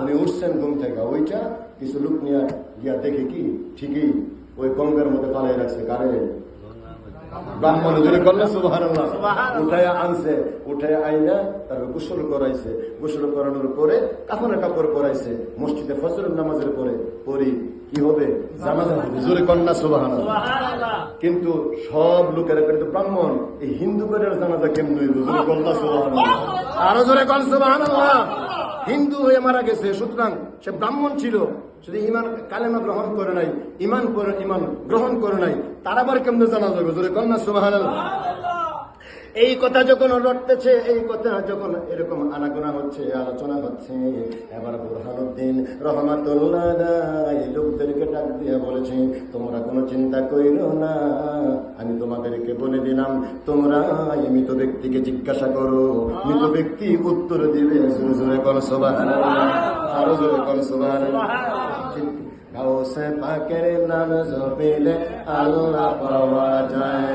উনি উঠছেন ঘুম থেকে ওইটা কিছু লোক নিয়ে গিয়া দেখে কি ঠিকই ওই গঙ্গার মধ্যে পালাই রাখছে কারে ব্রাহ্মণ যদি করলে সুবাহ উঠায় আনছে উঠায় আইনা তারপর গোসল করাইছে। গোসল করানোর পরে কাফনে কাপড় পরাইছে মসজিদে ফজরের নামাজের পরে পরি কি হবে? জানাজা হবে। জোরে কন্যা সুবাহ কিন্তু সব লোকেরা ব্রাহ্মণ এই হিন্দু করে জানাজা কেমন জোরে কন্যা সুবাহ আরও জোরে কন সুবাহ হিন্দু হয়ে মারা গেছে, সুতরাং সে ব্রাহ্মণ ছিল, শুধু ইমান কালেমা গ্রহণ করে নাই ইমান ইমান গ্রহণ করে নাই। তার আবার কেমনে জানা যাবে? জোরে না সুবাহ এই কথা যখন রটতেছে এই কথা যখন এরকম আনাগোনা হচ্ছে, আলোচনা হচ্ছে, এবার বুরহানুদ্দিন রহমাতুল্লাহ লোকদেরকে ডাক দিয়ে বলেছে, তোমরা কোনো চিন্তা কইরো না, আমি তোমাদেরকে বলে দিলাম, তোমরা মৃত ব্যক্তিকে জিজ্ঞাসা করো। মৃত ব্যক্তি উত্তর দিবে, জোরে জোরে কোন সোবাহ আরও জোরে কোন সোবাহ গাও সে পাকের নাম জপিলে আল্লাহ পাওয়া যায়